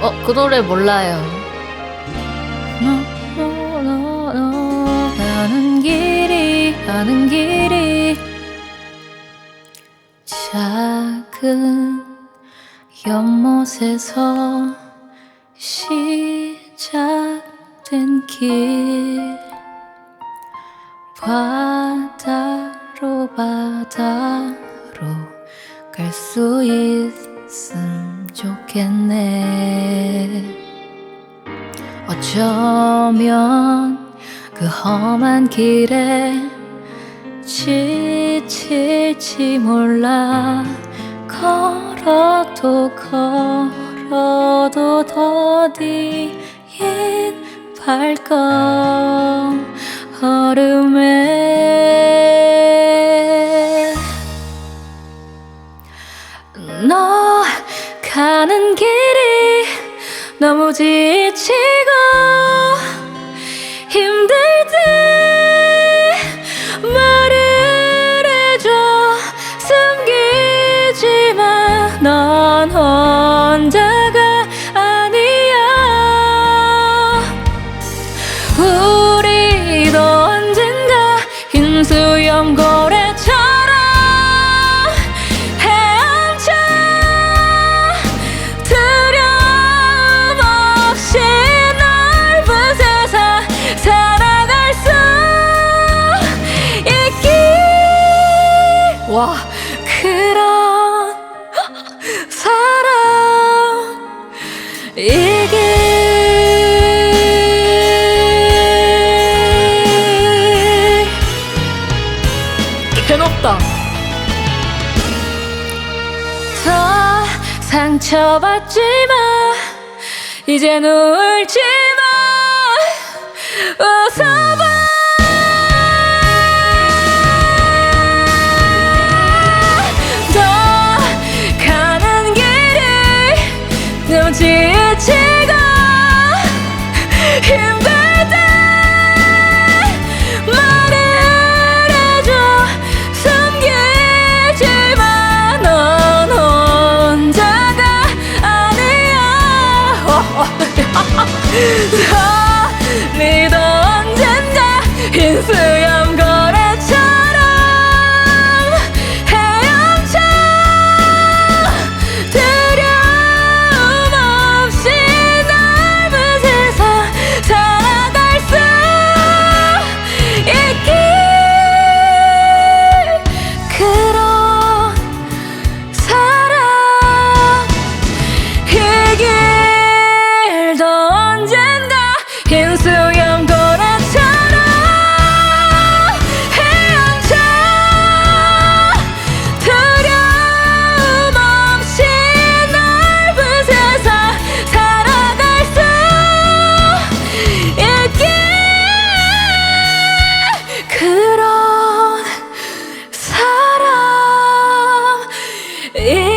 어, 그 노래 몰라요. 가는 길이, 가는 길이. 작은 연못에서 시작된 길. 바다로 바다. 갈 수 있음 좋겠네. 어쩌면 그 험한 길에 지칠지 몰라 걸어도 걸어도 더디인 발걸 가는 길이 너무 지치고 힘들 때 와 그런 사랑 이게 개높다. 더 상처받지 마. 이젠 울지 마. 웃어봐 또 지치고 힘들 때 말을 해줘. 숨기지만 넌 혼자가 아니야. 서리도 언젠가 인생 এ